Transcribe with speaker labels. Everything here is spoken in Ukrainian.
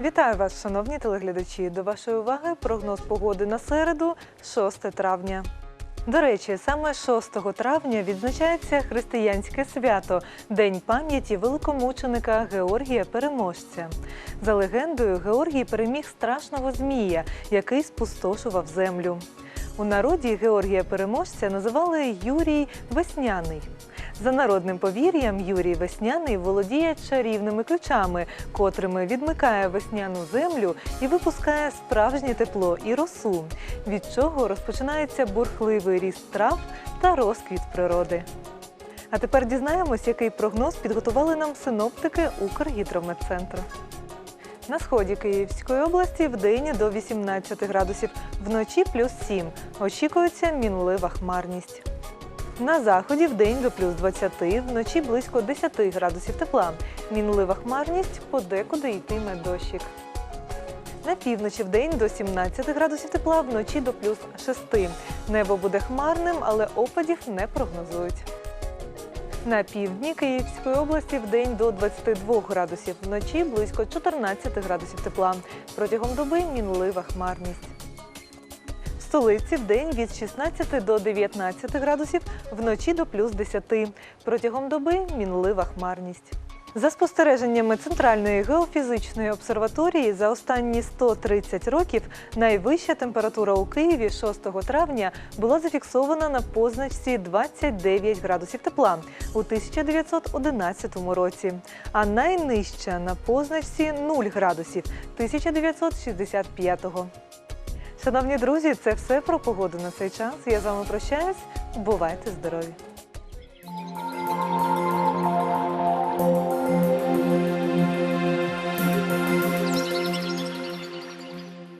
Speaker 1: Вітаю вас, шановні телеглядачі. До вашої уваги прогноз погоди на середу, 6 травня. До речі, саме 6 травня відзначається християнське свято День пам'яті великомученика Георгія Переможця. За легендою, Георгій переміг страшного змія, який спустошував землю. У народі Георгія Переможця називали Юрій Весняний. За народним повір'ям, Юрій Весняний володіє чарівними ключами, котрими відмикає весняну землю і випускає справжнє тепло і росу, від чого розпочинається бурхливий ріст трав та розквіт природи. А тепер дізнаємось, який прогноз підготували нам синоптики Укргідрометцентру. На сході Київської області в день до 18 градусів, вночі плюс 7. Очікується мінлива хмарність. На заході в день до плюс 20, вночі близько 10 градусів тепла. Мінлива хмарність подекуди йтиме дощик. На півночі в день до 17 градусів тепла, вночі до плюс 6. Небо буде хмарним, але опадів не прогнозують. На півдні Київської області в день до 22 градусів, вночі близько 14 градусів тепла. Протягом доби мінлива хмарність. Столиці в день від 16 до 19 градусів, вночі до плюс 10. Протягом доби мінлива хмарність. За спостереженнями Центральної геофізичної обсерваторії за останні 130 років найвища температура у Києві 6 травня була зафіксована на позначці 29 градусів тепла у 1911 році, а найнижча на позначці 0 градусів 1965-го. Шановні друзі, це все про погоду на цей час. Я з вами прощаюсь. Бувайте здорові!